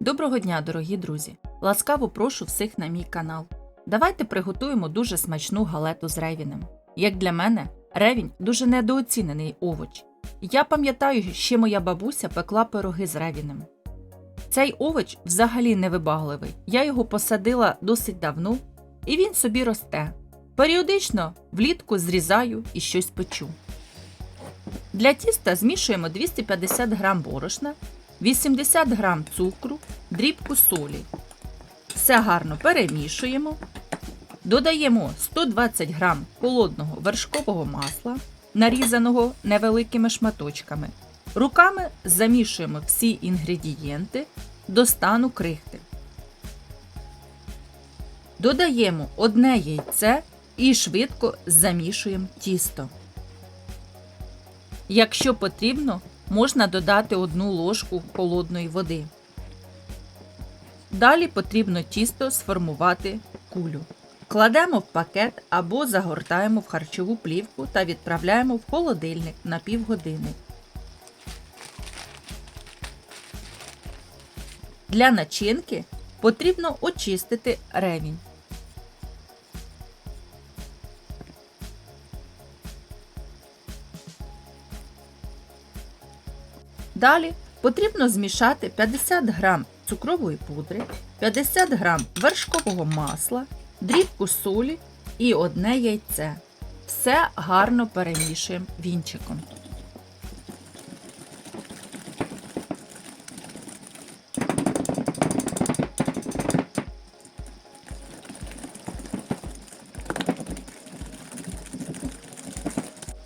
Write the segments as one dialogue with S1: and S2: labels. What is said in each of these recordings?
S1: Доброго дня, дорогі друзі! Ласкаво прошу всіх на мій канал. Давайте приготуємо дуже смачну галету з ревінем. Як для мене, ревінь дуже недооцінений овоч. Я пам'ятаю, ще моя бабуся пекла пироги з ревінем. Цей овоч взагалі невибагливий. Я його посадила досить давно, і він собі росте. Періодично влітку зрізаю і щось печу. Для тіста змішуємо 250 г борошна, 80 г цукру, дрібку солі. Все гарно перемішуємо. Додаємо 120 г холодного вершкового масла, нарізаного невеликими шматочками. Руками замішуємо всі інгредієнти до стану крихти. Додаємо одне яйце і швидко замішуємо тісто. Якщо потрібно, можна додати одну ложку холодної води. Далі потрібно тісто сформувати кулю. Кладемо в пакет або загортаємо в харчову плівку та відправляємо в холодильник на півгодини. Для начинки потрібно очистити ревінь. Далі потрібно змішати 50 г цукрової пудри, 50 г вершкового масла, дрібку солі і одне яйце. Все гарно перемішуємо вінчиком.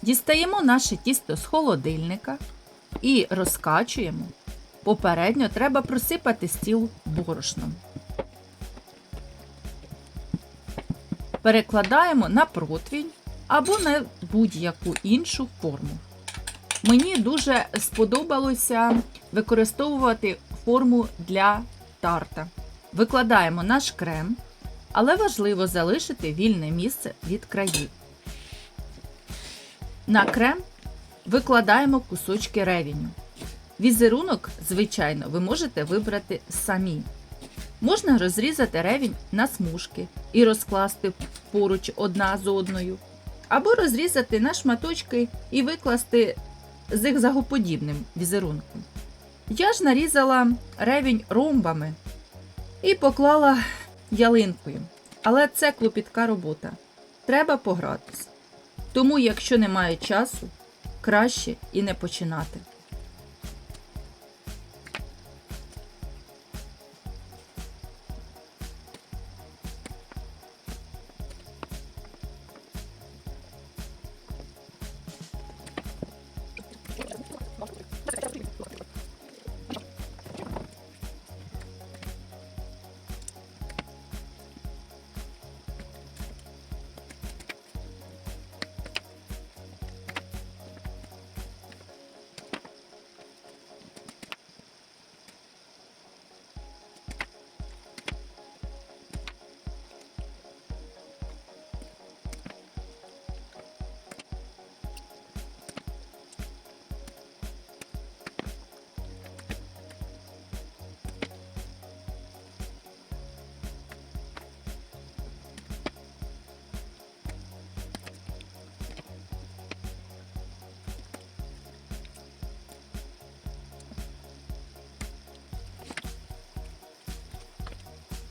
S1: Дістаємо наше тісто з холодильника і розкачуємо. Попередньо треба просипати стіл борошном. Перекладаємо на противінь або на будь-яку іншу форму. Мені дуже сподобалося використовувати форму для тарта. Викладаємо наш крем, але важливо залишити вільне місце від країв. На крем викладаємо кусочки ревіню. Візерунок, звичайно, ви можете вибрати самі. Можна розрізати ревінь на смужки і розкласти поруч одна з одною, або розрізати на шматочки і викласти зигзагоподібним візерунком. Я ж нарізала ревінь ромбами і поклала ялинкою. Але це клопітка робота. Треба погратись. Тому, якщо немає часу, краще і не починати.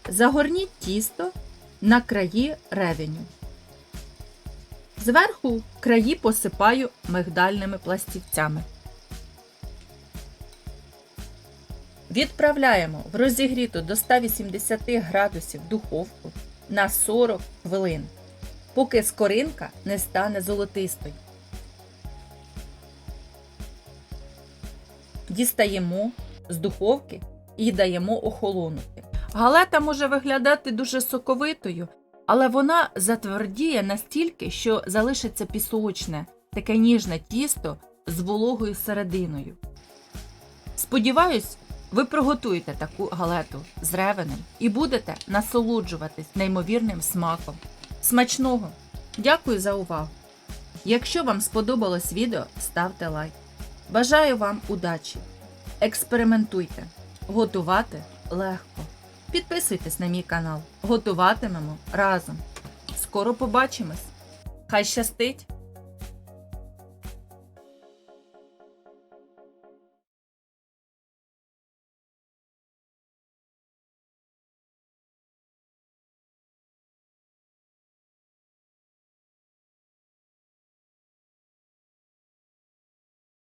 S1: Загорніть тісто на краї ревеню. Зверху краї посипаю мигдальними пластівцями. Відправляємо в розігріту до 180 градусів духовку на 40 хвилин, поки скоринка не стане золотистою. Дістаємо з духовки і даємо охолонути. Галета може виглядати дуже соковитою, але вона затвердіє настільки, що залишиться пісочне, таке ніжне тісто з вологою серединою. Сподіваюсь, ви приготуєте таку галету з ревенем і будете насолоджуватись неймовірним смаком. Смачного! Дякую за увагу! Якщо вам сподобалось відео, ставте лайк. Бажаю вам удачі! Експериментуйте! Готувати легко. Підписуйтесь на мій канал. Готуватимемо разом. Скоро побачимось. Хай щастить!